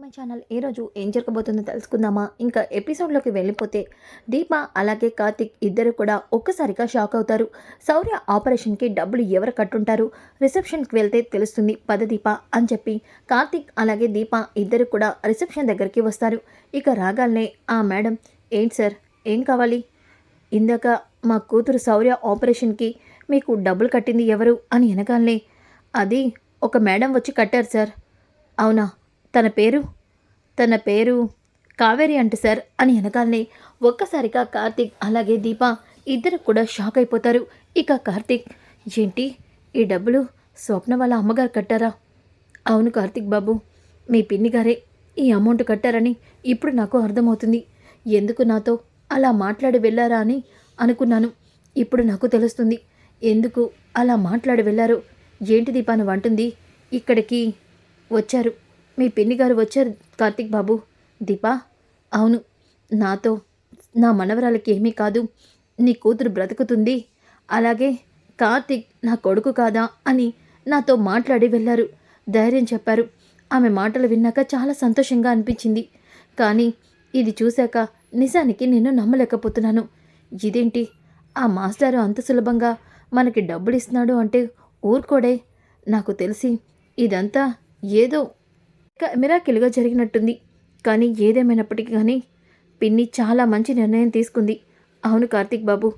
To my channel ఈ రోజు ఏం జరగబోతుందో తెలుసుకుందామా? ఇంకా ఎపిసోడ్లోకి వెళ్ళిపోతే దీప అలాగే కార్తిక్ ఇద్దరు కూడా ఒక్కసారిగా షాక్ అవుతారు. శౌర్య ఆపరేషన్కి డబ్బులు ఎవరు కట్టుంటారు? రిసెప్షన్కి వెళ్తే తెలుస్తుంది పద దీప అని చెప్పి కార్తిక్ అలాగే దీప ఇద్దరు కూడా రిసెప్షన్ దగ్గరికి వస్తారు. ఇక రాగానే ఆ మేడం ఏంటి సార్? ఏం కావాలి? ఇందాక మా కూతురు శౌర్య ఆపరేషన్కి మీకు డబ్బులు కట్టింది ఎవరు? అని వెనకాలనే అది ఒక మేడం వచ్చి కట్టారు సార్. అవునా? తన పేరు తన పేరు కావేరి అంట సార్ అని వెనకాలనే ఒక్కసారిగా కార్తీక్ అలాగే దీప ఇద్దరు కూడా షాక్ అయిపోతారు. ఇక కార్తీక్ ఏంటి? ఈ డబ్బులు స్వప్న వాళ్ళ అమ్మగారు కట్టారా? అవును కార్తీక్ బాబు మీ పిన్ని గారే ఈ అమౌంట్ కట్టారని ఇప్పుడు నాకు అర్థమవుతుంది. ఎందుకు నాతో అలా మాట్లాడి వెళ్ళారా అని అనుకున్నాను. ఇప్పుడు నాకు తెలుస్తుంది. ఎందుకు అలా మాట్లాడి వెళ్ళారు? ఏంటి దీపాను వంటుంది ఇక్కడికి వచ్చారు. మీ పిన్ని గారు వచ్చారు కార్తీక్ బాబు. దీపా అవును నాతో నా మనవరాలకి ఏమీ కాదు. నీ కూతురు బ్రతుకుతుంది. అలాగే కార్తీక్ నా కొడుకు కాదా అని నాతో మాట్లాడి వెళ్ళారు. ధైర్యం చెప్పారు. ఆమె మాటలు విన్నాక చాలా సంతోషంగా అనిపించింది. కానీ ఇది చూశాక నిజానికి నేను నమ్మలేకపోతున్నాను. ఇదేంటి? ఆ మాస్టారు అంత సులభంగా మనకి డబ్బులు ఇస్తున్నాడు అంటే ఊరుకోడే. నాకు తెలిసి ఇదంతా ఏదో మిరాకిల్గా జరిగినట్టుంది. కానీ ఏదేమైనప్పటికీ కానీ పిన్ని చాలా మంచి నిర్ణయం తీసుకుంది. అవును కార్తీక్ బాబు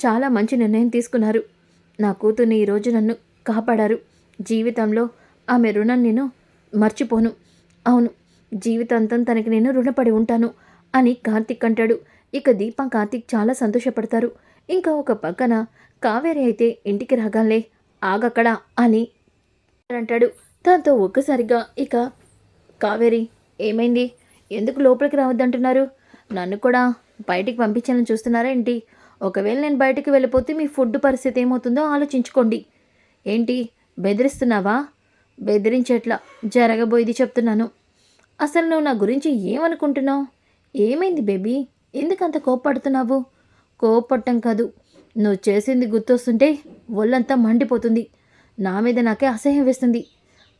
చాలా మంచి నిర్ణయం తీసుకున్నారు. నా కూతుర్ని ఈరోజు నన్ను కాపాడారు. జీవితంలో ఆమె రుణం నేను మర్చిపోను. అవును జీవితాంతం తనకి నేను రుణపడి ఉంటాను అని కార్తీక్ అంటాడు. ఇక దీపం కార్తీక్ చాలా సంతోషపడతారు. ఇంకా ఒక పక్కన కావేరి అయితే ఇంటికి రాగాలే ఆగక్కడ అని అంటాడు. దాంతో ఒక్కసారిగా ఇక కావేరి ఏమైంది? ఎందుకు లోపలికి రావద్దంటున్నారు? నన్ను కూడా బయటికి పంపించాలని చూస్తున్నారా ఏంటి? ఒకవేళ నేను బయటికి వెళ్ళిపోతే మీ ఫుడ్ పరిస్థితి ఏమవుతుందో ఆలోచించుకోండి. ఏంటి? బెదిరిస్తున్నావా? బెదిరించేట్లా జరగబోయేది చెప్తున్నాను. అసలు నువ్వు నా గురించి ఏమనుకుంటున్నావు? ఏమైంది బేబీ? ఎందుకంత కోప్పడుతున్నావు? కోప్పట్టం కాదు. నువ్వు చేసింది గుర్తొస్తుంటే ఒళ్ళంతా మండిపోతుంది. నా మీద నాకే అసహ్యం వేస్తుంది.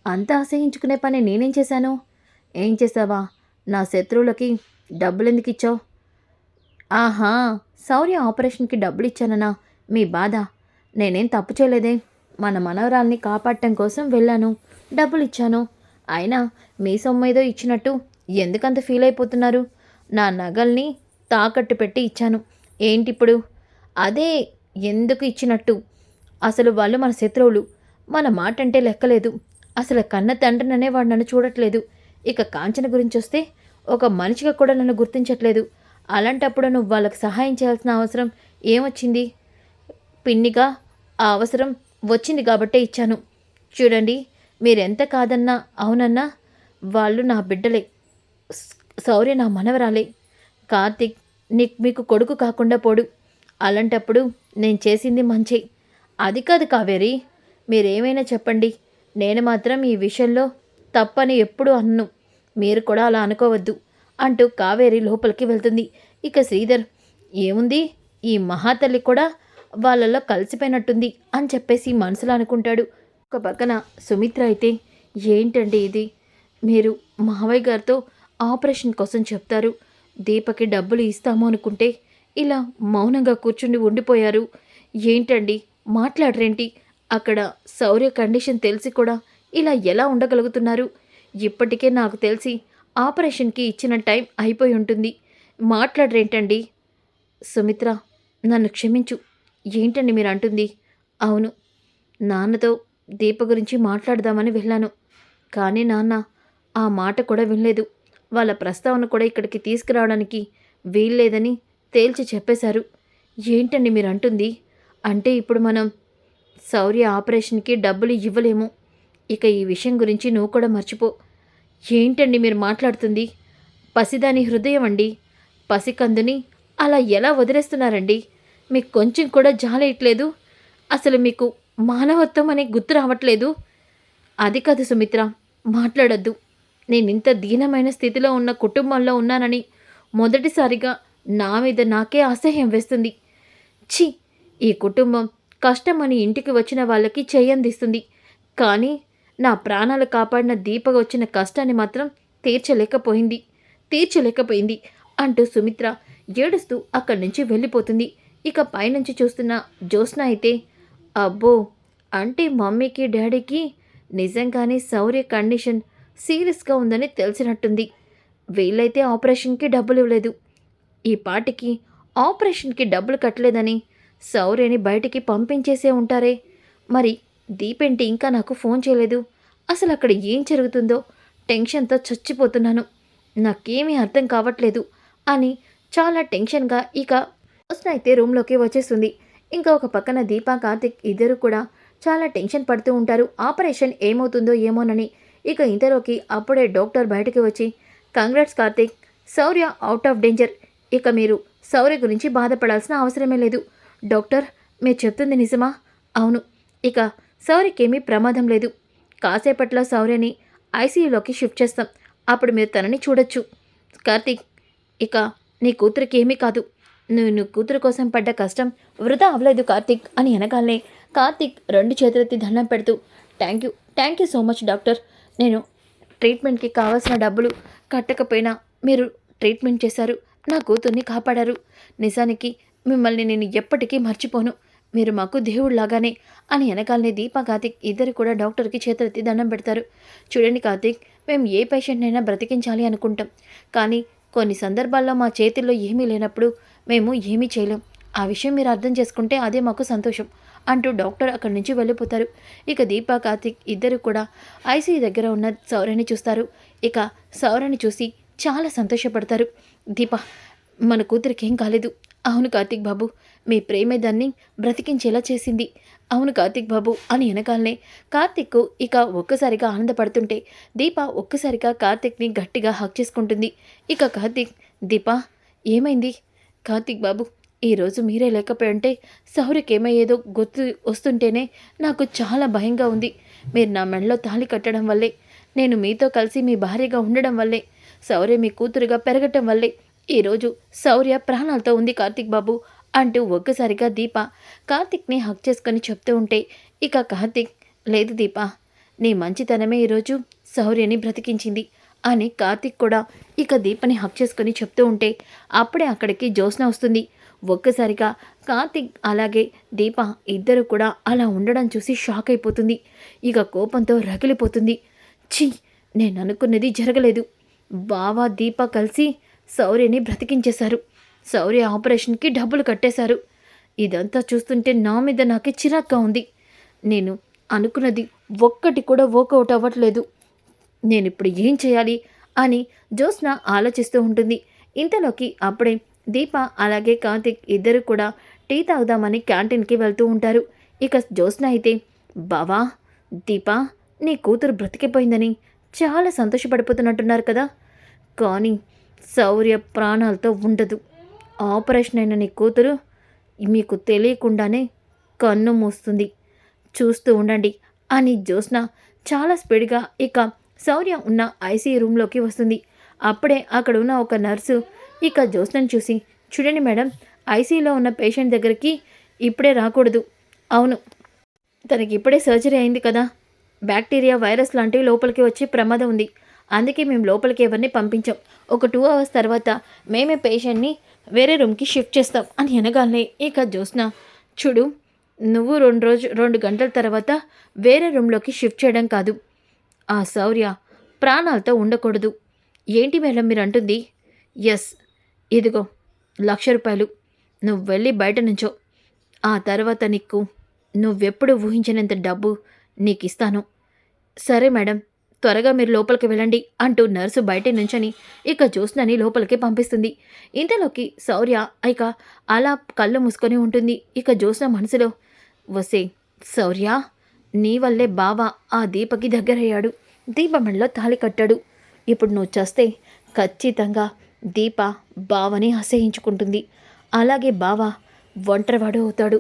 అంత అసహించుకునే పని నేనేం చేశాను? ఏం చేసావా? నా శత్రువులకి డబ్బులు ఎందుకు ఇచ్చావు ఆహా శౌర్య ఆపరేషన్కి డబ్బులు ఇచ్చానన్నా మీ బాధ. నేనేం తప్పు చేయలేదే. మన మనవరాల్ని కాపాడటం కోసం వెళ్ళాను. డబ్బులు ఇచ్చాను అయినా మీ సొమ్ము ఏదో ఇచ్చినట్టు ఎందుకంత ఫీల్ అయిపోతున్నారు నా నగల్ని తాకట్టు పెట్టి ఇచ్చాను. ఏంటిప్పుడు? అదే ఎందుకు ఇచ్చినట్టు? అసలు వాళ్ళు మన శత్రువులు. మన మాట అంటే లెక్కలేదు. అసలు కన్న తండ్రిననే వాడు నన్ను చూడట్లేదు. ఇక కాంచన గురించి వస్తే ఒక మనిషిగా కూడా నన్ను గుర్తించట్లేదు. అలాంటప్పుడు నువ్వు వాళ్ళకి సహాయం చేయాల్సిన అవసరం ఏమొచ్చింది? పిన్నిగా ఆ అవసరం వచ్చింది కాబట్టే ఇచ్చాను. చూడండి మీరెంత కాదన్నా అవునన్నా వాళ్ళు నా బిడ్డలే. సౌర్య నా మనవరాలే. కార్తిక్ నీకు మీకు కొడుకు కాకుండా పోడు. అలాంటప్పుడు నేను చేసింది మంచి. అది కాదు కావేరి మీరేమైనా చెప్పండి. నేను మాత్రం ఈ విషయంలో తప్పని ఎప్పుడు అన్ను. మీరు కూడా అలా అనుకోవద్దు అంటూ కావేరి లోపలికి వెళ్తుంది. ఇక శ్రీధర్ ఏముంది? ఈ మహాతల్లి కూడా వాళ్ళల్లో కలిసిపోయినట్టుంది అని చెప్పేసి మనసులో అనుకుంటాడు. ఒక పక్కన సుమిత్ర అయితే ఏంటండి ఇది? మీరు మావయ్య గారితో ఆపరేషన్ కోసం చెప్తారు. దీపకి డబ్బులు ఇస్తాము అనుకుంటే ఇలా మౌనంగా కూర్చుండి ఉండిపోయారు. ఏంటండి? మాట్లాడరేంటి? అక్కడ శౌర్య కండిషన్ తెలిసి కూడా ఇలా ఎలా ఉండగలుగుతున్నారు? ఇప్పటికే నాకు తెలిసి ఆపరేషన్కి ఇచ్చిన టైం అయిపోయి ఉంటుంది. మాట్లాడరేంటండి? సుమిత్ర నన్ను క్షమించు. ఏంటండి మీరు అంటుంది? అవును నాన్నతో దీప గురించి మాట్లాడదామని వెళ్ళాను. కానీ నాన్న ఆ మాట కూడా వినలేదు. వాళ్ళ ప్రస్తావన కూడా ఇక్కడికి తీసుకురావడానికి వీల్లేదని తేల్చి చెప్పేశారు. ఏంటండి మీరు అంటుంది? అంటే ఇప్పుడు మనం శౌర్య ఆపరేషన్కి డబ్బులు ఇవ్వలేము. ఇక ఈ విషయం గురించి నువ్వు కూడా మర్చిపో. ఏంటండి మీరు మాట్లాడుతుంది? పసిదాని హృదయం అండి. పసికందుని అలా ఎలా వదిలేస్తున్నారండి? మీకు కొంచెం కూడా జాలేయట్లేదు? అసలు మీకు మానవత్వం అనే గుర్తు రావట్లేదు? అది కాదు సుమిత్ర మాట్లాడద్దు. నేను ఇంత దీనమైన స్థితిలో ఉన్న కుటుంబంలో ఉన్నానని మొదటిసారిగా నా మీద నాకే అసహ్యం వేస్తుంది. ఛీ! ఈ కుటుంబం కష్టమని ఇంటికి వచ్చిన వాళ్ళకి చేయందిస్తుంది. కానీ నా ప్రాణాలు కాపాడిన దీప వచ్చిన కష్టాన్ని మాత్రం తీర్చలేకపోయింది. తీర్చలేకపోయింది అంటూ సుమిత్ర ఏడుస్తూ అక్కడి నుంచి వెళ్ళిపోతుంది. ఇక పైనుంచి చూస్తున్న జ్యోత్స్న అయితే అబ్బో అంటే మమ్మీకి డాడీకి నిజంగానే శౌర్య కండిషన్ సీరియస్గా ఉందని తెలిసినట్టుంది. వీళ్ళైతే ఆపరేషన్కి డబ్బులు ఇవ్వలేదు. ఈ పాటికి ఆపరేషన్కి డబ్బులు కట్టలేదని శౌర్యని బయటికి పంపించేసే ఉంటారే. మరి దీపేంటి ఇంకా నాకు ఫోన్ చేయలేదు? అసలు అక్కడ ఏం జరుగుతుందో? టెన్షన్తో చచ్చిపోతున్నాను. నాకేమీ అర్థం కావట్లేదు అని చాలా టెన్షన్గా ఇక జ్యోత్స్న అయితే రూమ్లోకి వచ్చేస్తుంది. ఇంకా ఒక పక్కన దీపా కార్తిక్ ఇద్దరు కూడా చాలా టెన్షన్ పడుతూ ఉంటారు. ఆపరేషన్ ఏమవుతుందో ఏమోనని ఇక ఇంతలోకి అప్పుడే డాక్టర్ బయటకు వచ్చి congrats Karthik Sourya out of danger. ఇక మీరు శౌర్య గురించి బాధపడాల్సిన అవసరమే లేదు. డాక్టర్ మీరు చెప్తుంది నిజమా? అవును. ఇక సౌర్యకేమీ ప్రమాదం లేదు. కాసేపట్లో సౌర్యని ఐసీయూలోకి షిఫ్ట్ చేస్తాం. అప్పుడు మీరు తనని చూడొచ్చు. కార్తీక్ ఇక నీ కూతురికి ఏమీ కాదు. నువ్వు నీ కూతురు కోసం పడ్డ కష్టం వృధా అవ్వలేదు కార్తీక్ అని అనగానే కార్తీక్ రెండు చేతులెత్తి దండం పెడుతూ thank you thank you so much doctor. నేను ట్రీట్మెంట్కి కావాల్సిన డబ్బులు కట్టకపోయినా మీరు ట్రీట్మెంట్ చేశారు. నా కూతుర్ని కాపాడారు. నిజానికి మిమ్మల్ని నేను ఎప్పటికీ మర్చిపోను. మీరు మాకు దేవుళ్ళలాగానే అని వెనకాలనే దీప కార్తిక్ ఇద్దరు కూడా డాక్టర్కి చేతులెత్తి దండం పెడతారు. చూడండి కార్తిక్ మేము ఏ పేషెంట్ అయినా బ్రతికించాలి అనుకుంటాం. కానీ కొన్ని సందర్భాల్లో మా చేతుల్లో ఏమీ లేనప్పుడు మేము ఏమీ చేయలేం. ఆ విషయం మీరు అర్థం చేసుకుంటే అదే మాకు సంతోషం అంటూ డాక్టర్ అక్కడి నుంచి వెళ్ళిపోతారు. ఇక దీప కార్తిక్ ఇద్దరు కూడా ఐసీయూ దగ్గర ఉన్న సౌరని చూస్తారు. ఇక సౌరని చూసి చాలా సంతోషపడతారు. దీప మన కూతురికి ఏం కాలేదు. అవును కార్తిక్ బాబు మీ ప్రేమే దాన్ని బ్రతికించేలా చేసింది. అవును కార్తిక్ బాబు అని వెనకాలనే కార్తిక్ ఇక ఒక్కసారిగా ఆనందపడుతుంటే దీప ఒక్కసారిగా కార్తిక్ని గట్టిగా హక్ చేసుకుంటుంది. ఇక కార్తిక్ దీప ఏమైంది? కార్తిక్ బాబు ఈరోజు మీరే లేకపోయి ఉంటే సౌరికి ఏమయ్యేదో గుర్తు వస్తుంటేనే నాకు చాలా భయంగా ఉంది. మీరు నా మెడలో తాళి కట్టడం వల్లే నేను మీతో కలిసి మీ భార్యగా ఉండడం వల్లే సౌరే మీ కూతురుగా పెరగటం వల్లే ఈరోజు శౌర్య ప్రాణాలతో ఉంది కార్తిక్ బాబు అంటూ ఒక్కసారిగా దీప కార్తిక్ని హక్ చేసుకొని చెప్తూ ఉంటే ఇక కార్తిక్ లేదు దీప నీ మంచితనమే ఈరోజు శౌర్యని బ్రతికించింది అని కార్తిక్ కూడా ఇక దీపని హక్ చేసుకొని చెప్తూ ఉంటే అప్పుడే అక్కడికి జ్యోత్స్న వస్తుంది. ఒక్కసారిగా కార్తిక్ అలాగే దీప ఇద్దరు కూడా అలా ఉండడం చూసి షాక్ అయిపోతుంది. ఇక కోపంతో రగిలిపోతుంది. ఛీ నేను అనుకున్నది జరగలేదు. బావా దీప కలిసి శౌర్యని బ్రతికించేశారు. శౌర్య ఆపరేషన్కి డబ్బులు కట్టేశారు. ఇదంతా చూస్తుంటే నా మీద నాకే చిరాక్గా ఉంది. నేను అనుకున్నది ఒక్కటి కూడా వర్కౌట్ అవ్వట్లేదు. నేను ఇప్పుడు ఏం చేయాలి అని జ్యోత్స్న ఆలోచిస్తూ ఉంటుంది. ఇంతలోకి అప్పుడే దీప అలాగే కార్తిక్ ఇద్దరు కూడా టీ తాగుదామని క్యాంటీన్కి వెళ్తూ ఉంటారు. ఇక జ్యోత్స్న అయితే బావా దీప నీ కూతురు బ్రతికిపోయిందని చాలా సంతోషపడిపోతున్నట్టున్నారు కదా. కానీ శౌర్య ప్రాణాలతో ఉండదు. ఆపరేషన్ అయిన నీ కూతురు మీకు తెలియకుండానే కన్ను మూస్తుంది. చూస్తూ ఉండండి అని జ్యోత్స్న చాలా స్పీడ్గా ఇక శౌర్య ఉన్న ఐసీ రూమ్లోకి వస్తుంది. అప్పుడే అక్కడ ఉన్న ఒక నర్సు ఇక జ్యోత్స్నను చూసి చూడండి మేడం ఐసీలో ఉన్న పేషెంట్ దగ్గరికి ఇప్పుడే రాకూడదు. అవును తనకి ఇప్పుడే సర్జరీ అయింది కదా. బ్యాక్టీరియా వైరస్ లాంటివి లోపలికి వచ్చే ప్రమాదం ఉంది. అందుకే మేము లోపలికి ఎవరిని పంపించాం. ఒక టూ అవర్స్ తర్వాత మేమే పేషెంట్ని వేరే రూమ్కి షిఫ్ట్ చేస్తాం అని అనగానే ఇక జ్యోత్స్న చూడు నువ్వు రెండు రోజు రెండు గంటల తర్వాత వేరే రూమ్లోకి షిఫ్ట్ చేయడం కాదు. ఆ శౌర్య ప్రాణాలతో ఉండకూడదు. ఏంటి మేడం మీరు అంటుంది? ఎస్ ఇదిగో లక్ష రూపాయలు. నువ్వు వెళ్ళి బయట నుంచో. ఆ తర్వాత నీకు నువ్వెప్పుడు ఊహించినంత డబ్బు నీకు ఇస్తాను సరే మేడం త్వరగా మీరు లోపలికి వెళ్ళండి అంటూ నర్సు బయట నుంచని ఇక జ్యోత్స్నని లోపలికి పంపిస్తుంది. ఇంతలోకి శౌర్య ఇక అలా కళ్ళు మూసుకొని ఉంటుంది. ఇక జ్యోత్స్న మనసులో వసే శౌర్య నీ వల్లే బావ ఆ దీపకి దగ్గరయ్యాడు. దీపమణిలో తాళి కట్టాడు. ఇప్పుడు నువ్వు చేస్తే ఖచ్చితంగా దీప బావని అసహించుకుంటుంది. అలాగే బావ ఒంటరివాడు అవుతాడు.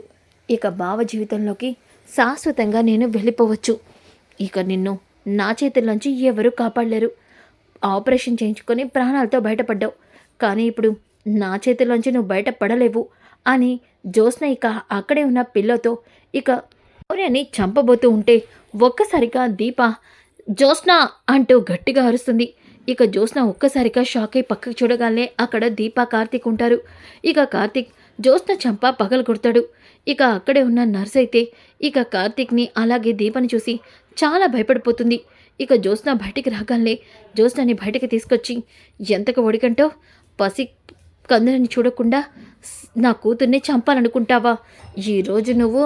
ఇక బావ జీవితంలోకి శాశ్వతంగా నేను వెళ్ళిపోవచ్చు. ఇక నిన్ను నా చేతుల్లోంచి ఎవరూ కాపాడలేరు. ఆపరేషన్ చేయించుకొని ప్రాణాలతో బయటపడ్డావు. కానీ ఇప్పుడు నా చేతుల్లోంచి నువ్వు బయటపడలేవు అని జ్యోత్స్న ఇక అక్కడే ఉన్న పిల్లతో ఇక శౌర్యని చంపబోతూ ఉంటే ఒక్కసారిగా దీప జ్యోత్స్న అంటూ గట్టిగా అరుస్తుంది. ఇక జ్యోత్స్న ఒక్కసారిగా షాక్ అయి పక్కకు చూడగానే అక్కడ దీపా కార్తీక్ ఉంటారు. ఇక కార్తీక్ జ్యోత్స్న చంప పగలు కొడతాడు. ఇక అక్కడే ఉన్న నర్స్ అయితే ఇక కార్తీక్ని అలాగే దీపని చూసి చాలా భయపడిపోతుంది. ఇక జ్యోత్స్న బయటికి రాగానే జ్యోత్స్నని బయటికి తీసుకొచ్చి ఎంతకు ఒడికంటో పసి కందులని చూడకుండా నా కూతుర్ని చంపాలనుకుంటావా? ఈరోజు నువ్వు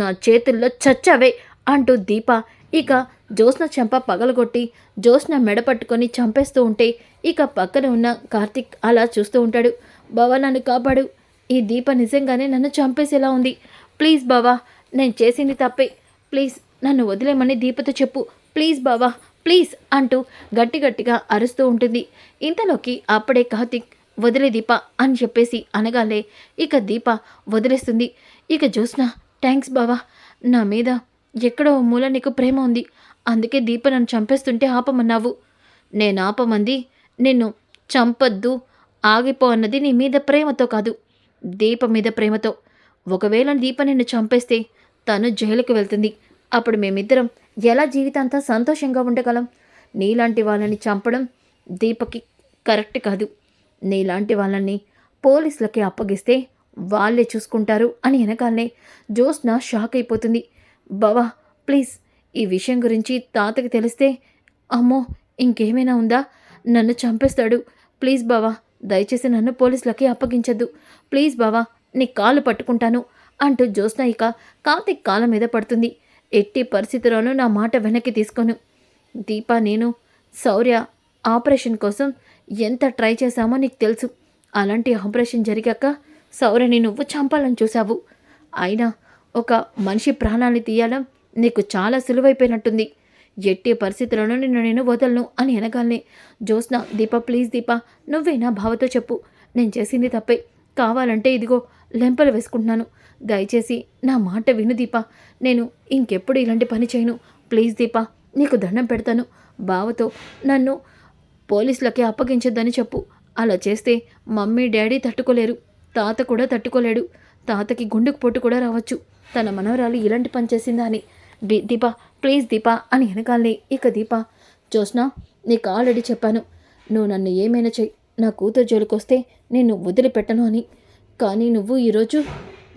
నా చేతుల్లో చచ్చావే అంటూ దీప ఇక జ్యోత్స్న చెంప పగలగొట్టి జ్యోత్స్న మెడ పట్టుకొని చంపేస్తూ ఉంటే ఇక పక్కన ఉన్న కార్తిక్ అలా చూస్తూ ఉంటాడు. బావా నన్ను కాపాడు. ఈ దీప నిజంగానే నన్ను చంపేసేలా ఉంది. ప్లీజ్ బావా నేను చేసింది తప్పే. ప్లీజ్ నన్ను వదిలేమని దీపతో చెప్పు. ప్లీజ్ బావా ప్లీజ్ అంటూ గట్టి గట్టిగా అరుస్తూ ఉంటుంది. ఇంతలోకి అప్పుడే కార్తిక్ వదిలే దీప అని చెప్పేసి అనగాలే ఇక దీప వదిలేస్తుంది. ఇక జ్యోత్స్న థ్యాంక్స్ బావా నా మీద ఎక్కడో మూల నీకు ప్రేమ ఉంది. అందుకే దీప నన్ను చంపేస్తుంటే ఆపమన్నావు. నేను ఆపమంది నిన్ను చంపొద్దు ఆగిపో అన్నది నీ మీద ప్రేమతో కాదు దీప మీద ప్రేమతో. ఒకవేళ దీప నిన్ను చంపేస్తే తను జైలుకు వెళ్తుంది. అప్పుడు మేమిద్దరం ఎలా జీవితాంతా సంతోషంగా ఉండగలం? నీలాంటి వాళ్ళని చంపడం దీపకి కరెక్ట్ కాదు. నీలాంటి వాళ్ళని పోలీసులకి అప్పగిస్తే వాళ్ళే చూసుకుంటారు అని వెనకాలనే జ్యోత్స్న షాక్ అయిపోతుంది. బావా ప్లీజ్ ఈ విషయం గురించి తాతకి తెలిస్తే అమ్మో ఇంకేమైనా ఉందా? నన్ను చంపేస్తాడు. ప్లీజ్ బావా దయచేసి నన్ను పోలీసులకి అప్పగించద్దు. ప్లీజ్ బావా నీ కాలు పట్టుకుంటాను అంటూ జ్యోత్స్న ఇక కార్తిక్ కాళ్ళ మీద పడుతుంది. ఎట్టి పరిస్థితిలోనూ నా మాట వెనక్కి తీసుకోను. దీప నేను శౌర్య ఆపరేషన్ కోసం ఎంత ట్రై చేశామో నీకు తెలుసు. అలాంటి ఆపరేషన్ జరిగాక శౌర్యని నువ్వు చంపాలని చూసావు అయినా ఒక మనిషి ప్రాణాన్ని తీయడం నీకు చాలా సులువైపోయినట్టుంది. ఎట్టి పరిస్థితులను నిన్ను నేను వదలను అని అనగానే జోస్నా దీప ప్లీజ్ దీప నువ్వే నా బావతో చెప్పు. నేను చేసింది తప్పే. కావాలంటే ఇదిగో లెంపలు వేసుకుంటున్నాను. దయచేసి నా మాట విను దీప. నేను ఇంకెప్పుడు ఇలాంటి పని చేయను. ప్లీజ్ దీప నీకు దండం పెడతాను. బావతో నన్ను పోలీసులకి అప్పగించొద్దని చెప్పు. అలా చేస్తే మమ్మీ డాడీ తట్టుకోలేరు. తాత కూడా తట్టుకోలేడు. తాతకి గుండెకు పొట్టు కూడా రావచ్చు. తన మనవరాలు ఇలాంటి పని చేసిందా అని. దీపా దీప ప్లీజ్ దీప అని వెనకాలే ఇక దీప. జోస్నా నీకు ఆల్రెడీ చెప్పాను. నువ్వు నన్ను ఏమైనా చెయ్యి నా కూతురు జోలికొస్తే నేను వదిలిపెట్టను అని. కానీ నువ్వు ఈరోజు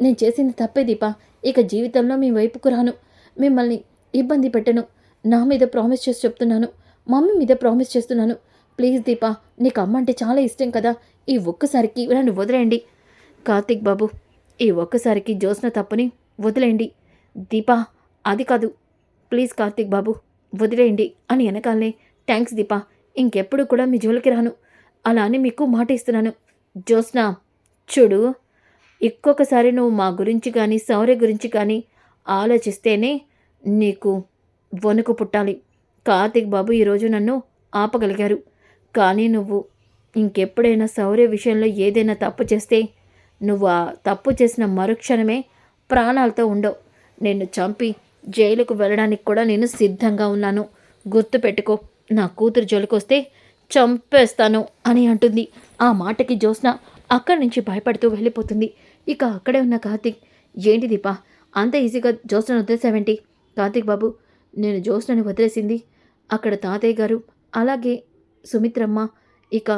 నేను చేసింది తప్పే దీపా. ఇక జీవితంలో మీ వైపుకు రాను. మిమ్మల్ని ఇబ్బంది పెట్టను. నా మీద ప్రామిస్ చేసి చెప్తున్నాను. మమ్మీ మీద ప్రామిస్ చేస్తున్నాను. ప్లీజ్ దీపా నీకు అమ్మ అంటే చాలా ఇష్టం కదా. ఈ ఒక్కసారికి నన్ను వదిలేయండి. కార్తిక్ బాబు ఈ ఒక్కసారికి జ్యోత్స్న తప్పుని వదిలేయండి. దీపా అది కాదు. ప్లీజ్ కార్తిక్ బాబు వదిలేయండి అని వెనకాలనే. థ్యాంక్స్ దీపా ఇంకెప్పుడు కూడా మీ జోలికి రాను. అలా అని మీకు మాట ఇస్తున్నాను. జ్యోత్స్న చూడు ఇంకొకసారి నువ్వు మా గురించి కానీ శౌర్య గురించి కానీ ఆలోచిస్తేనే నీకు వణుకు పుట్టాలి. కార్తిక్ బాబు ఈరోజు నన్ను ఆపగలిగారు. కానీ నువ్వు ఇంకెప్పుడైనా శౌర్య విషయంలో ఏదైనా తప్పు చేస్తే నువ్వు ఆ తప్పు చేసిన మరుక్షణమే ప్రాణాలతో ఉండవు. నిన్ను చంపి జైలుకు వెళ్ళడానికి కూడా నేను సిద్ధంగా ఉన్నాను. గుర్తుపెట్టుకో నా కూతురు జోలికొస్తే చంపేస్తాను అని అంటుంది. ఆ మాటకి జ్యోత్స్న అక్కడి నుంచి భయపడుతూ వెళ్ళిపోతుంది. ఇక అక్కడే ఉన్న కార్తీక్ ఏంటి దీపా? అంత ఈజీగా జ్యోత్స్నను వదిలేసావేంటి? కార్తీక్ బాబు నేను జ్యోత్స్నని వదిలేసింది అక్కడ తాతయ్య గారు అలాగే సుమిత్రమ్మ ఇక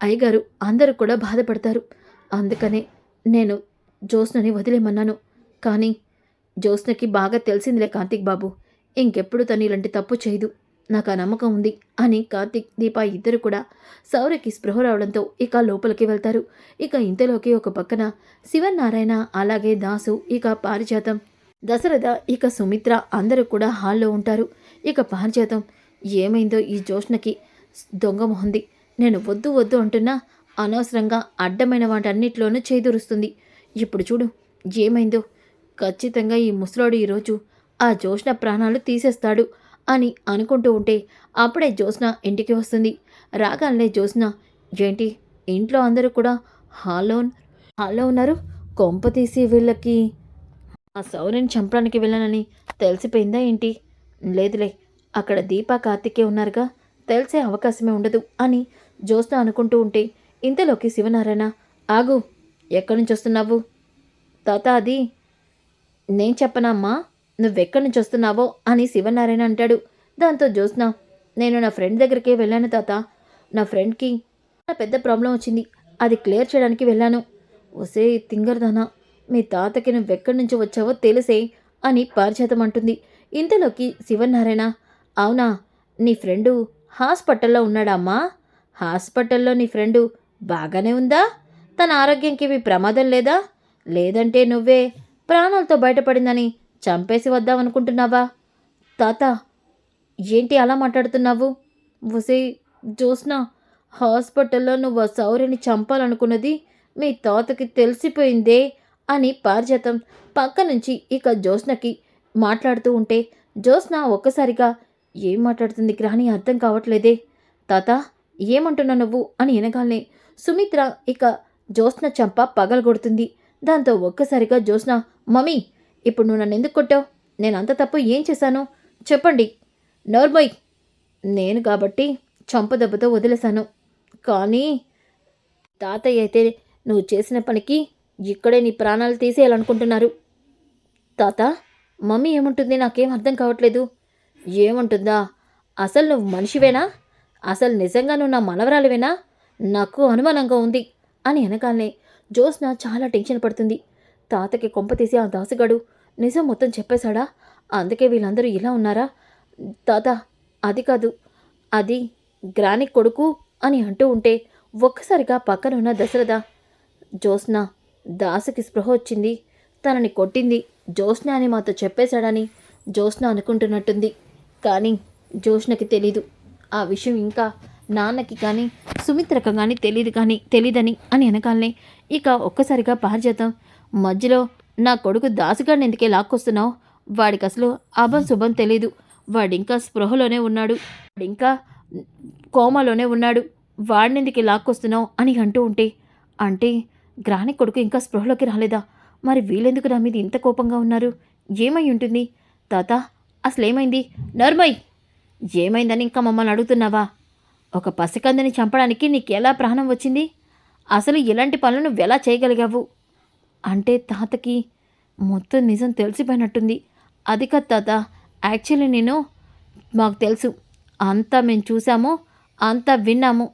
అయ్యగారు అందరూ కూడా బాధపడతారు. అందుకనే నేను జ్యోత్స్నని వదిలేమన్నాను. కానీ జ్యోత్స్నకి బాగా తెలిసిందిలే కార్తీక్ బాబు. ఇంకెప్పుడు తను ఇలాంటి తప్పు చేయదు. నాకు ఆ నమ్మకం ఉంది అని కార్తీక్ దీప ఇద్దరు కూడా సౌర్యకి స్పృహ రావడంతో ఇక లోపలికి వెళ్తారు. ఇక ఇంతలోకి ఒక పక్కన శివనారాయణ అలాగే దాసు ఇక పారిజాతం. దశరథ ఇక సుమిత్ర అందరూ కూడా హాల్లో ఉంటారు. ఇక పారిజాతం ఏమైందో ఈ జోష్నకి దొంగ మొహంది. నేను వద్దు వద్దు అంటున్నా అనవసరంగా అడ్డమైన వాటన్నిటిలోనూ చేదురుస్తుంది. ఇప్పుడు చూడు ఏమైందో. ఖచ్చితంగా ఈ ముసలోడు ఈరోజు ఆ జోష్న ప్రాణాలు తీసేస్తాడు. అని అనుకుంటూ ఉంటే అప్పుడే జ్యోత్స్న ఇంటికి వస్తుంది. రాగానే జ్యోత్స్న ఏంటి? ఇంట్లో అందరూ కూడా హాల్లో హాల్లో ఉన్నారు? కొంప తీసి వీళ్ళకి ఆ సౌర్యని చంపడానికి వెళ్ళానని తెలిసిపోయిందా ఏంటి? లేదులే అక్కడ దీపా కార్తికే ఉన్నారుగా తెలిసే అవకాశమే ఉండదు అని జ్యోత్స్న అనుకుంటూ ఉంటే ఇంతలోకి శివనారాయణ ఆగు ఎక్కడి నుంచి వస్తున్నావు? తాత అది నేను చెప్పనమ్మా నువ్వెక్కడి నుంచి వస్తున్నావో అని శివనారాయణ అంటాడు. దాంతో జ్యోత్స్న నేను నా ఫ్రెండ్ దగ్గరికి వెళ్ళాను తాత. నా ఫ్రెండ్కి చాలా పెద్ద ప్రాబ్లం వచ్చింది. అది క్లియర్ చేయడానికి వెళ్ళాను. ఒసే తింగర్దానా మీ తాతకి నువ్వెక్కడి నుంచి వచ్చావో తెలిసే అని పారిచేతం అంటుంది. ఇంతలోకి శివనారాయణ అవునా నీ ఫ్రెండు హాస్పిటల్లో ఉన్నాడమ్మా హాస్పిటల్లో నీ ఫ్రెండు బాగానే ఉందా? తన ఆరోగ్యంకి మీ ప్రమాదం లేదా? లేదంటే నువ్వే ప్రాణాలతో బయటపడిందని చంపేసి వద్దామనుకుంటున్నావా తాత ఏంటి అలా మాట్లాడుతున్నావు? వసే జోస్నా హాస్పిటల్లో నువ్వు ఆ సౌర్యని చంపాలనుకున్నది మీ తాతకి తెలిసిపోయిందే అని పారిజాతం పక్క నుంచి ఇక జోస్నకి మాట్లాడుతూ ఉంటే జోస్న ఒక్కసారిగా ఏం మాట్లాడుతుంది గ్రహణి? అర్థం కావట్లేదే. తాత ఏమంటున్నావు నువ్వు? అని వినగానే సుమిత్ర ఇక జోస్న చంప పగలగొడుతుంది. దాంతో ఒక్కసారిగా జోస్న మమ్మీ ఇప్పుడు నువ్వు నన్ను ఎందుకు కొట్టావు? నేను అంత తప్పు ఏం చేశాను? చెప్పండి. నోర్మోయ్ నేను కాబట్టి చంపదెబ్బతో వదిలేశాను. కానీ తాతయ్య అయితే నువ్వు చేసిన పనికి ఇక్కడే నీ ప్రాణాలు తీసేయాలనుకుంటున్నారు. తాత మమ్మీ ఏముంటుంది? నాకేం అర్థం కావట్లేదు. ఏముంటుందా? అసలు నువ్వు మనిషివేనా? అసలు నిజంగా నువ్వు నా మనవరాలివేనా? నాకు అనుమానంగా ఉంది అని వెనకాలనే జోస్న చాలా టెన్షన్ పడుతుంది. తాతకి కొంప తీసి ఆ దాసుగాడు నిజం మొత్తం చెప్పేశాడా? అందుకే వీళ్ళందరూ ఇలా ఉన్నారా? తాత అది కాదు. అది గ్రాని కొడుకు అని అంటూ ఉంటే ఒక్కసారిగా పక్కన ఉన్న దశరథ జ్యోత్స్న దాసుకి స్పృహ వచ్చింది. తనని కొట్టింది జ్యోత్స్న అని మాతో చెప్పేశాడని జ్యోత్స్న అనుకుంటున్నట్టుంది. కానీ జ్యోత్స్నకి తెలీదు. ఆ విషయం ఇంకా నాన్నకి కానీ సుమిత్రకు కానీ తెలియదు కానీ తెలీదని అని వెనకాలనే ఇక ఒక్కసారిగా పారిజాతం. మధ్యలో నా కొడుకు దాసుగాడిని ఎందుకే లాక్కొస్తున్నావు? వాడికి అసలు అభం శుభం తెలీదు. వాడింకా స్పృహలోనే ఉన్నాడు. వాడింకా కోమాలోనే ఉన్నాడు. వాడినెందుకు లాక్కొస్తున్నావు అని అంటూ ఉంటే అంటే గ్రాని కొడుకు ఇంకా స్పృహలోకి రాలేదా? మరి వీళ్ళెందుకు నా మీద ఇంత కోపంగా ఉన్నారు? ఏమై ఉంటుంది? తాత అసలేమైంది? నర్మయ్! ఏమైందని ఇంకా మమ్మల్ని అడుగుతున్నావా? ఒక పసికందని చంపడానికి నీకు ఎలా ప్రాణం వచ్చింది? అసలు ఇలాంటి పనులు నువ్వు ఎలా చేయగలిగావు? అంటే తాతకి మొత్తం నిజం తెలిసిపోయినట్టుంది. అది కాదు తాత యాక్చువల్లీ నేను మాకు తెలుసు. అంతా మేము చూసాము అంతా విన్నాము.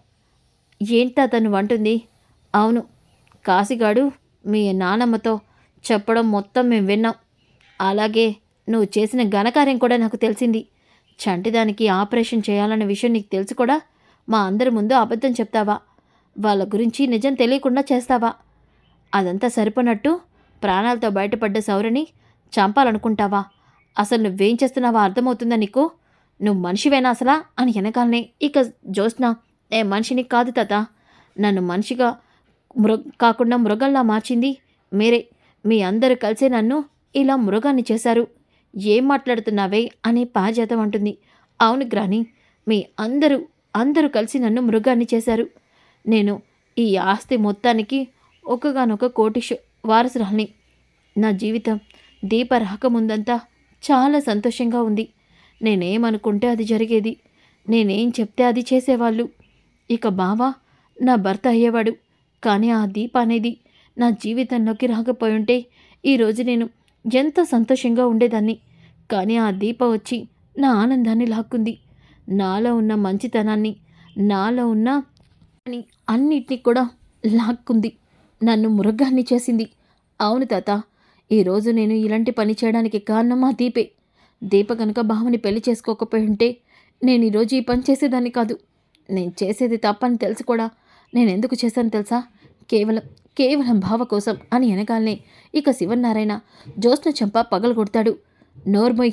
ఏంటి తాత నువ్వు అంటుంది. అవును కాశీగాడు మీ నానమ్మతో చెప్పడం మొత్తం మేము విన్నాం. అలాగే నువ్వు చేసిన ఘనకార్యం కూడా నాకు తెలిసింది. చంటిదానికి ఆపరేషన్ చేయాలన్న విషయం నీకు తెలుసు కూడా మా అందరి ముందు అబద్ధం చెప్తావా? వాళ్ళ గురించి నిజం తెలియకుండా చేస్తావా? అదంతా సరిపోనట్టు ప్రాణాలతో బయటపడ్డ సౌరని చంపాలనుకుంటావా? అసలు నువ్వేం చేస్తున్నావా అర్థమవుతుందా నీకు? నువ్వు మనిషివేనా అసలా? అని వెనకాలనే ఇక జ్యోత్స్న ఏ మనిషిని కాదు తాత. నన్ను మనిషిగా మృగ కాకుండా మృగంలా మార్చింది మీరే. మీ అందరూ కలిసే నన్ను ఇలా మృగాన్ని చేశారు. ఏం మాట్లాడుతున్నావే? అని పాజాతం అంటుంది. అవును గ్రాని మీ అందరూ అందరూ కలిసి నన్ను మృగాన్ని చేశారు. నేను ఈ ఆస్తి మొత్తానికి ఒకగానొక కోటి వారసురాల్ని. నా జీవితం దీప రాకముందంతా చాలా సంతోషంగా ఉంది. నేనేమనుకుంటే అది జరిగేది. నేనేం చెప్తే అది చేసేవాళ్ళు. ఇక బావ నా భర్త అయ్యేవాడు. కానీ ఆ దీప అనేది నా జీవితంలోకి రాకపోయి ఉంటే ఈరోజు నేను ఎంత సంతోషంగా ఉండేదాన్ని. కానీ ఆ దీప వచ్చి నా ఆనందాన్ని లాక్కుంది. నాలో ఉన్న మంచితనాన్ని నాలో ఉన్న అన్నిటినీ కూడా లాక్కుంది. నన్ను మురగ్గాన్ని చేసింది. అవును తాత ఈరోజు నేను ఇలాంటి పని చేయడానికి కారణం ఆ దీపే. దీప కనుక భావని పెళ్ళి చేసుకోకపోయి ఉంటే నేను ఈరోజు ఈ పని చేసేదాన్ని కాదు. నేను చేసేది తప్పని తెలుసు కూడా. నేను ఎందుకు చేశాను తెలుసా? కేవలం కేవలం భావ కోసం అని వెనకాలనే ఇక శివనారాయణ జ్యోత్స్న చెంప పగలగొడతాడు. నోర్మొయ్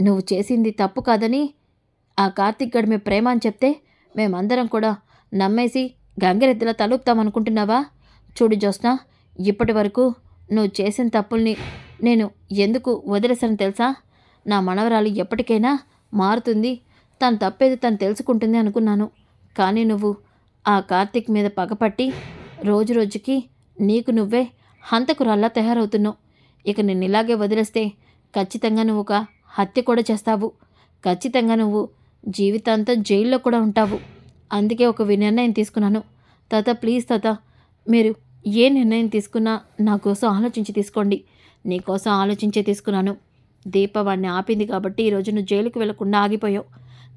నువ్వు చేసింది తప్పు కాదని ఆ కార్తిక్ గడిమే ప్రేమ అని చెప్తే మేమందరం కూడా నమ్మేసి గంగరెద్దులా తలుపుతామనుకుంటున్నావా? చూడు జ్యోత్స్న ఇప్పటి వరకు నువ్వు చేసిన తప్పుల్ని నేను ఎందుకు వదిలేసాను తెలుసా? నా మనవరాలు ఎప్పటికైనా మారుతుంది. తను తప్పేది తను తెలుసుకుంటుంది అనుకున్నాను. కానీ నువ్వు ఆ కార్తీక్ మీద పగపట్టి రోజు రోజుకి నీకు నువ్వే హంతకురాల్లా తయారవుతున్నావు. ఇక నేను ఇలాగే వదిలేస్తే ఖచ్చితంగా నువ్వు ఒక హత్య కూడా చేస్తావు. ఖచ్చితంగా నువ్వు జీవితాంతం జైల్లో కూడా ఉంటావు. అందుకే ఒక నిర్ణయం తీసుకున్నాను. తాత ప్లీజ్ తాత మీరు ఏ నిర్ణయం తీసుకున్నా నా కోసం ఆలోచించి తీసుకోండి. నీకోసం ఆలోచించే తీసుకున్నాను. దీప వాడిని ఆపింది కాబట్టి ఈరోజు నువ్వు జైలుకి వెళ్ళకుండా ఆగిపోయావు.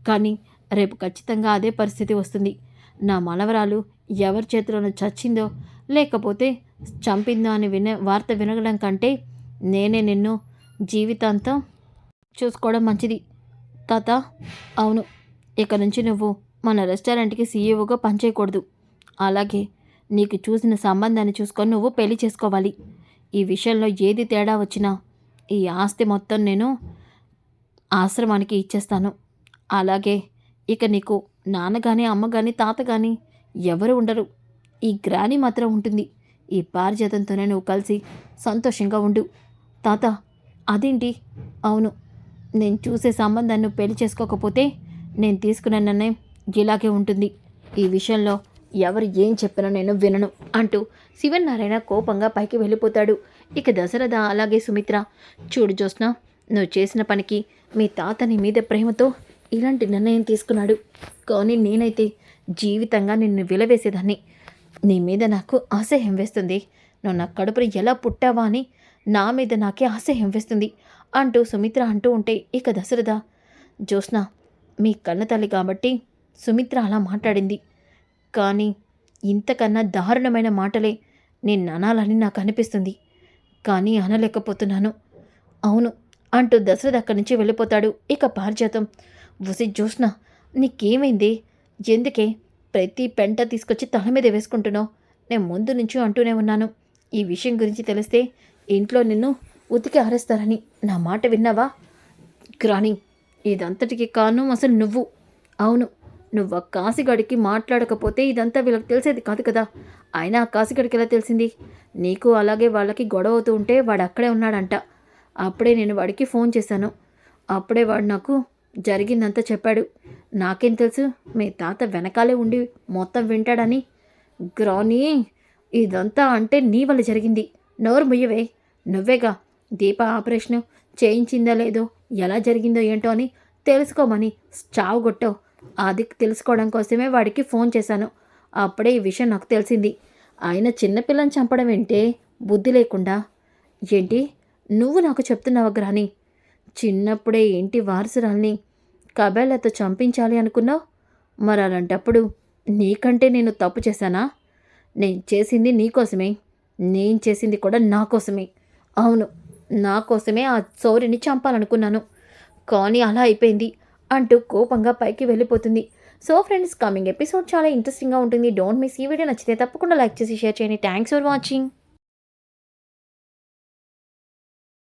కానీ రేపు ఖచ్చితంగా అదే పరిస్థితి వస్తుంది. నా మనవరాలు ఎవరి చేతిలోనూ చచ్చిందో లేకపోతే చంపిందో అని విన వార్త వినగడం కంటే నేనే నిన్ను జీవితాంతం చూసుకోవడం మంచిది. తాత అవును. ఇక నుంచి నువ్వు మన రెస్టారెంట్కి సీఈఓగా పనిచేయకూడదు. అలాగే నీకు చూసిన సంబంధాన్ని చూసుకొని నువ్వు పెళ్ళి చేసుకోవాలి. ఈ విషయంలో ఏది తేడా వచ్చినా ఈ ఆస్తి మొత్తం నేను ఆశ్రమానికి ఇచ్చేస్తాను. అలాగే ఇక నీకు నాన్న కానీ అమ్మ కానీ తాత కానీ ఎవరు ఉండరు. ఈ గ్రాని మాత్రం ఉంటుంది. ఈ పారిజాతంతోనే నువ్వు కలిసి సంతోషంగా ఉండు. తాత అదేంటి? అవును నేను చూసే సంబంధాన్ని నువ్వు పెళ్ళి చేసుకోకపోతే నేను తీసుకున్న నిర్ణయం ఇలాగే ఉంటుంది. ఈ విషయంలో ఎవరు ఏం చెప్పినా నేను వినను అంటూ శివనారాయణ కోపంగా పైకి వెళ్ళిపోతాడు. ఇక దశరథ అలాగే సుమిత్ర చూడు జోస్న నువ్వు చేసిన పనికి మీ తాత నీ మీద ప్రేమతో ఇలాంటి నిర్ణయం తీసుకున్నాడు. కానీ నేనైతే జీవితంగా నిన్ను విలవేసేదాన్ని. నీ మీద నాకు అసహ్యం వేస్తుంది. నువ్వు నా కడుపుని ఎలా పుట్టావా అని నా మీద నాకే అసహ్యం వేస్తుంది అంటూ సుమిత్ర అంటూ ఉంటే ఇక దశరథ జ్యోత్స్న మీ కన్న తల్లి కాబట్టి సుమిత్ర అలా మాట్లాడింది. కానీ ఇంతకన్నా దారుణమైన మాటలే నేను అనాలని నాకు అనిపిస్తుంది. కానీ అనలేకపోతున్నాను. అవును అంటూ దశరథ అక్కడి నుంచి వెళ్ళిపోతాడు. ఇక పారిజాతం వసి జ్యోత్స్న నీకేమైంది? ఎందుకే ప్రతి పెంట తీసుకొచ్చి తల మీద వేసుకుంటున్నావు? నేను ముందు నుంచి అంటూనే ఉన్నాను. ఈ విషయం గురించి తెలిస్తే ఇంట్లో నిన్ను ఉతికి ఆరేస్తారని. నా మాట విన్నావా? గ్రాని ఇదంతటికి కారణం అసలు నువ్వు. అవును నువ్వు ఆ కాశీగడికి మాట్లాడకపోతే ఇదంతా వీళ్ళకి తెలిసేది కాదు కదా. అయినా ఆ కాశీగడికి ఎలా తెలిసింది? నీకు అలాగే వాళ్ళకి గొడవ అవుతూ ఉంటే వాడు అక్కడే ఉన్నాడంట. అప్పుడే నేను వాడికి ఫోన్ చేశాను. అప్పుడే వాడు నాకు జరిగిందంతా చెప్పాడు. నాకేం తెలుసు? మీ తాత వెనకాలే ఉండి మొత్తం వింటాడని. గ్రాని ఇదంతా అంటే నీ వల్ల జరిగింది. నోరు ముయ్యవే. నువ్వేగా? దీప ఆపరేషన్ చేయించిందో లేదో? ఎలా జరిగిందో ఏంటో అని తెలుసుకోమని చావు కొట్టావు అది తెలుసుకోవడం కోసమే వాడికి ఫోన్ చేశాను. అప్పుడే ఈ విషయం నాకు తెలిసింది. ఆయన చిన్నపిల్లని చంపడం ఏంటే బుద్ధి లేకుండా ఏంటి? నువ్వు నాకు చెప్తున్నావు గ్రాని? చిన్నప్పుడే ఏంటి వారసురాల్ని కబేళ్ళతో చంపించాలి అనుకున్నావు? మరి అలాంటప్పుడు నీకంటే నేను తప్పు చేశానా? నేను చేసింది నీకోసమే నేను చేసింది కూడా నా కోసమే. అవును నా కోసమే ఆ సౌరిని చంపాలనుకున్నాను. కానీ అలా అయిపోయింది. అంటూ కోపంగా పైకి వెళ్ళిపోతుంది. సో ఫ్రెండ్స్ కమింగ్ ఎపిసోడ్ చాలా ఇంట్రెస్టింగ్గా ఉంటుంది. డోంట్ మిస్ ఈ వీడియో నచ్చితే తప్పకుండా లైక్ చేసి షేర్ చేయండి. Thanks for watching